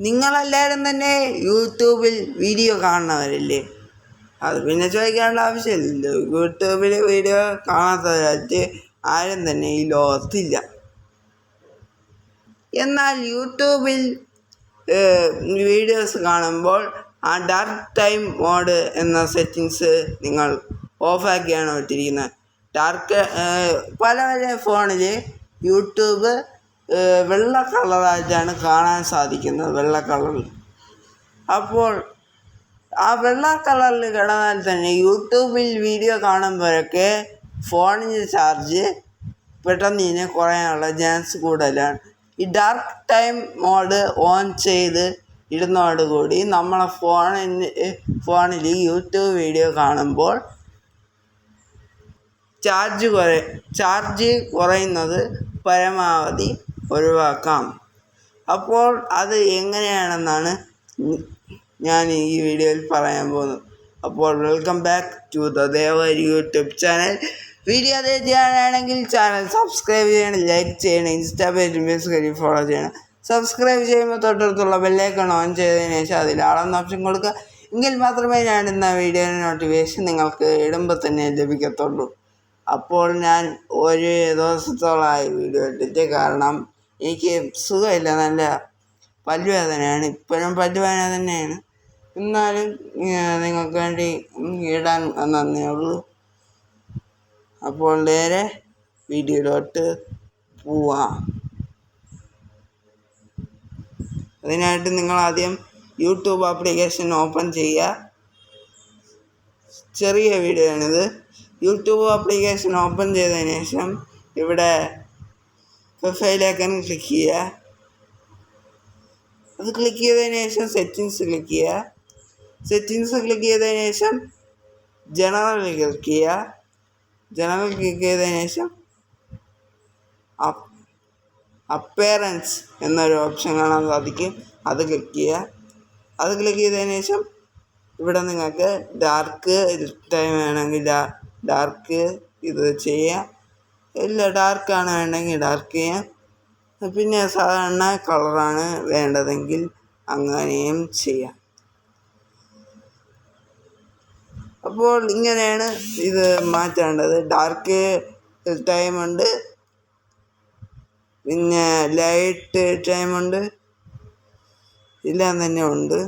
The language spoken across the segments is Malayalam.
നിങ്ങളെല്ലാവരും തന്നെ യൂട്യൂബിൽ വീഡിയോ കാണുന്നവരല്ലേ? അത് പിന്നെ ചോദിക്കേണ്ട ആവശ്യമില്ലല്ലോ. യൂട്യൂബിൽ വീഡിയോ കാണാത്തവരായിട്ട് ആരും തന്നെ ഈ ലോകത്തില്ല. എന്നാൽ യൂട്യൂബിൽ വീഡിയോസ് കാണുമ്പോൾ ആ ഡാർക്ക് ടൈം മോഡ് എന്ന സെറ്റിങ്സ് നിങ്ങൾ ഓഫാക്കിയാണ് വിട്ടിരിക്കുന്നത് ഡാർക്ക് പല പല ഫോണിൽ യൂട്യൂബ് വെള്ള കളറായിട്ടാണ് കാണാൻ സാധിക്കുന്നത് വെള്ള കളറിൽ. അപ്പോൾ ആ വെള്ള കളറിൽ കിടന്നാൽ തന്നെ യൂട്യൂബിൽ വീഡിയോ കാണുമ്പോഴൊക്കെ ഫോണിന്റെ ചാർജ് പെട്ടെന്ന് ഇതിനെ കുറയാനുള്ള ചാൻസ് കൂടുതലാണ്. ഈ ഡാർക്ക് ടൈം മോഡ് ഓൺ ചെയ്ത് ഇടുന്നതോടുകൂടി നമ്മളെ ഫോണിന് ഫോണിൽ യൂട്യൂബ് വീഡിയോ കാണുമ്പോൾ ചാർജ് കുറ ചാർജ് കുറയുന്നത് പരമാവധി ഒഴിവാക്കാം. അപ്പോൾ അത് എങ്ങനെയാണെന്നാണ് ഞാൻ ഈ വീഡിയോയിൽ പറയാൻ പോകുന്നത്. അപ്പോൾ welcome back to the ദേവരി YouTube channel video അതേ ചെയ്യാനാണെങ്കിൽ ചാനൽ സബ്സ്ക്രൈബ് ചെയ്യണം ലൈക്ക് ചെയ്യണം ഇൻസ്റ്റാ പേജ് മിസ് ഫോളോ ചെയ്യണം. സബ്സ്ക്രൈബ് ചെയ്യുമ്പോൾ തൊട്ടടുത്തുള്ള ബെല്ലൈക്കൺ ഓൺ ചെയ്തതിന് ശേഷം അതിൽ ആളെന്ന ഓപ്ഷൻ കൊടുക്കുക. എങ്കിൽ മാത്രമേ ഞാൻ ഇന്ന വീഡിയോയുടെ നോട്ടിഫിക്കേഷൻ നിങ്ങൾക്ക് ഇടുമ്പോൾ തന്നെ ലഭിക്കത്തുള്ളൂ. അപ്പോൾ ഞാൻ ഒരു ദിവസത്തോളമായി വീഡിയോ ഇട്ടിട്ട് കാരണം എനിക്ക് സുഖമില്ല നല്ല പല്ലുവേദനയാണ്. ഇപ്പോഴും പല്ലുവേദന തന്നെയാണ്. എന്നാലും നിങ്ങൾക്ക് വേണ്ടി ഇടാൻ വന്നേ ഉള്ളൂ. അപ്പോൾ നേരെ വീഡിയോയിലോട്ട് പോവാം. അതിനായിട്ട് നിങ്ങൾ ആദ്യം യൂട്യൂബ് ആപ്ലിക്കേഷൻ ഓപ്പൺ ചെയ്യുക. ചെറിയ വീഡിയോ ആണിത് യൂട്യൂബ് ആപ്ലിക്കേഷൻ ഓപ്പൺ ചെയ്തതിന് ശേഷം ഇവിടെ പ്രൊഫൈലേക്കൻ ക്ലിക്ക് ചെയ്യുക. അത് ക്ലിക്ക് ചെയ്തതിന് ശേഷം സെറ്റിങ്സ് ക്ലിക്ക് ചെയ്യുക. സെറ്റിങ്സ് ക്ലിക്ക് ചെയ്തതിന് ശേഷം ജനറൽ ക്ലിക്ക് ചെയ്യുക. ജനറൽ ക്ലിക്ക് ചെയ്തതിന് ശേഷം അപ്പേറൻസ് എന്നൊരു ഓപ്ഷൻ കാണാൻ സാധിക്കും. അത് ക്ലിക്ക് ചെയ്യുക. അത് ക്ലിക്ക് ചെയ്തതിന് ശേഷം ഇവിടെ നിങ്ങൾക്ക് ഡാർക്ക് ടൈം വേണമെങ്കിൽ ഡാർക്ക് ഇത് ചെയ്യാം. ഇല്ല ഡാർക്കാണ് വേണമെങ്കിൽ ഡാർക്ക് ചെയ്യാം. പിന്നെ സാധാരണ കളറാണ് വേണ്ടതെങ്കിൽ അങ്ങനെയും ചെയ്യാം. അപ്പോൾ ഇങ്ങനെയാണ് ഇത് മാറ്റേണ്ടത്. ഡാർക്ക് ടൈമുണ്ട് പിന്നെ ലൈറ്റ് ടൈമുണ്ട് എല്ലാം തന്നെ ഉണ്ട്.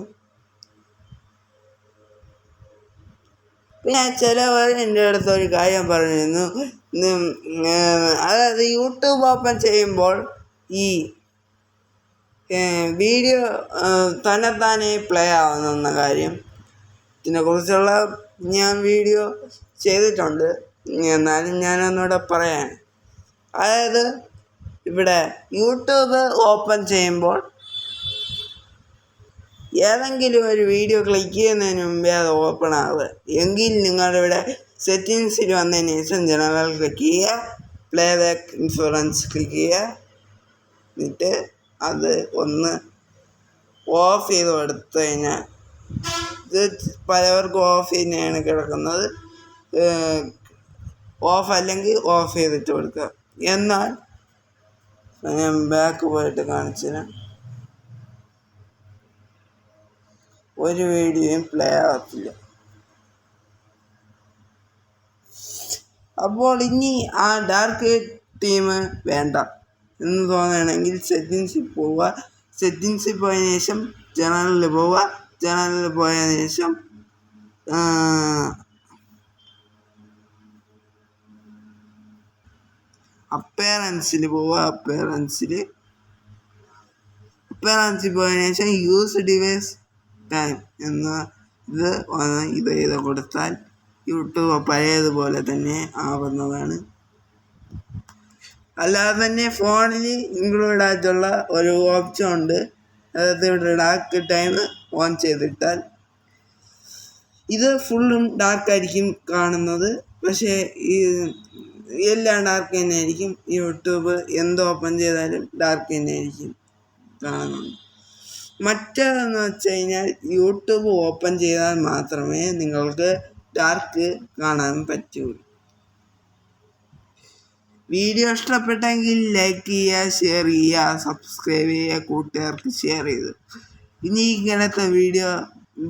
പിന്നെ ചിലവർ എന്റെ അടുത്ത് ഒരു കാര്യം പറഞ്ഞിരുന്നു. അതായത് യൂട്യൂബ് ഓപ്പൺ ചെയ്യുമ്പോൾ ഈ വീഡിയോ തന്നെത്താനെ പ്ലേ ആവുന്ന കാര്യം. ഇതിനെക്കുറിച്ചുള്ള ഞാൻ വീഡിയോ ചെയ്തിട്ടുണ്ട്. എന്നാലും ഞാനൊന്നുകൂടെ പറയാൻ. അതായത് ഇവിടെ യൂട്യൂബ് ഓപ്പൺ ചെയ്യുമ്പോൾ ഏതെങ്കിലും ഒരു വീഡിയോ ക്ലിക്ക് ചെയ്യുന്നതിന് മുമ്പേ അത് ഓപ്പൺ ആവുക. എങ്കിൽ നിങ്ങളിവിടെ സെറ്റിങ്സിൽ വന്നതിന് ശേഷം ജനറൽ ക്ലിക്ക് ചെയ്യുക പ്ലേ ബാക്ക് ഇൻഷുറൻസ് ക്ലിക്ക് ചെയ്യുക. എന്നിട്ട് അത് ഒന്ന് ഓഫ് ചെയ്ത് കൊടുത്തു കഴിഞ്ഞാൽ ഇത് പലവർക്കും ഓഫ് തന്നെയാണ് കിടക്കുന്നത്. ഓഫ് അല്ലെങ്കിൽ ഓഫ് ചെയ്തിട്ട് കൊടുക്കുക. എന്നാൽ ഞാൻ ബാക്ക് പോയിട്ട് കാണിച്ചു ഒരു വീഡിയോയും പ്ലേ ആകത്തില്ല അപ്പോൾ ഇനി ആ ഡാർക്ക് ടീം വേണ്ട എന്ന് തോന്നുകയാണെങ്കിൽ സെറ്റിങ്സിൽ പോവുക. സെറ്റിങ്സിൽ പോയതിനു ശേഷം ജനറലിൽ പോവുക. ജനറലിൽ പോയതിനു ശേഷം അപ്പേറൻസിൽ പോവുക. അപ്പേറൻസിൽ അപ്പേറൻസിൽ പോയതിനു ശേഷം യൂസ് ഡിവൈസ് ടൈം എന്ന ഇത് ഇത് ചെയ്ത് കൊടുത്താൽ യൂട്യൂബ് പഴയതുപോലെ തന്നെ ആവുന്നതാണ്. അല്ലാതെ തന്നെ ഫോണിൽ ഇൻക്ലൂഡ് ആയിട്ടുള്ള ഒരു ഓപ്ഷൻ ഉണ്ട്. അതായത് ഇവിടെ ഡാർക്ക് ടൈം ഓൺ ചെയ്തിട്ടാൽ. ഇത് ഫുള്ളും ഡാർക്കായിരിക്കും കാണുന്നത്. പക്ഷേ ഈ എല്ലാം ഡാർക്ക് തന്നെ ആയിരിക്കും യൂട്യൂബ് എന്ത് ഓപ്പൺ ചെയ്താലും ഡാർക്ക് തന്നെ ആയിരിക്കും കാണുന്നത്. മറ്റേതെന്ന് വെച്ച് കഴിഞ്ഞാൽ യൂട്യൂബ് ഓപ്പൺ ചെയ്താൽ മാത്രമേ നിങ്ങൾക്ക് ഡാർക്ക് കാണാൻ പറ്റൂ. വീഡിയോ ഇഷ്ടപ്പെട്ടെങ്കിൽ ലൈക്ക് ചെയ്യുക ഷെയർ ചെയ്യുക സബ്സ്ക്രൈബ് ചെയ്യുക കൂട്ടുകാർക്ക് ഷെയർ ചെയ്ത്. ഇനി ഇങ്ങനത്തെ വീഡിയോ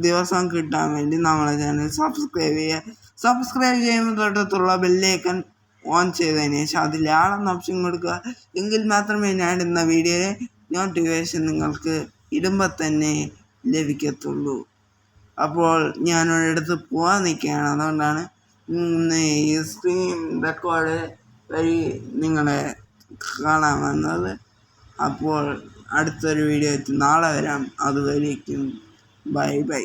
ദിവസം കിട്ടാൻ വേണ്ടി നമ്മളെ ചാനൽ സബ്സ്ക്രൈബ് ചെയ്യുക. സബ്സ്ക്രൈബ് ചെയ്യുമ്പോൾ തൊട്ടത്തുള്ള ബെല്ലേക്കൻ ഓൺ ചെയ്തതിന് ശേഷം അതിൽ ആളെന്ന ഓപ്ഷൻ കൊടുക്കുക. എങ്കിൽ മാത്രമേ ഞാൻ ഇന്ന വീഡിയോയിലെ നോട്ടിഫിക്കേഷൻ നിങ്ങൾക്ക് ഇടുമ്പോൾ തന്നെ ലഭിക്കത്തുള്ളൂ. അപ്പോൾ ഞാൻ ഒരിടത്ത് പോകാൻ നിൽക്കുകയാണ്. അതുകൊണ്ടാണ് ഈ സ്ക്രീൻ റെക്കോർഡ് വഴി നിങ്ങളെ കാണാൻ വന്നത്. അപ്പോൾ അടുത്തൊരു വീഡിയോ നാളെ വരാം. അതുവരേക്കും. Bye bye.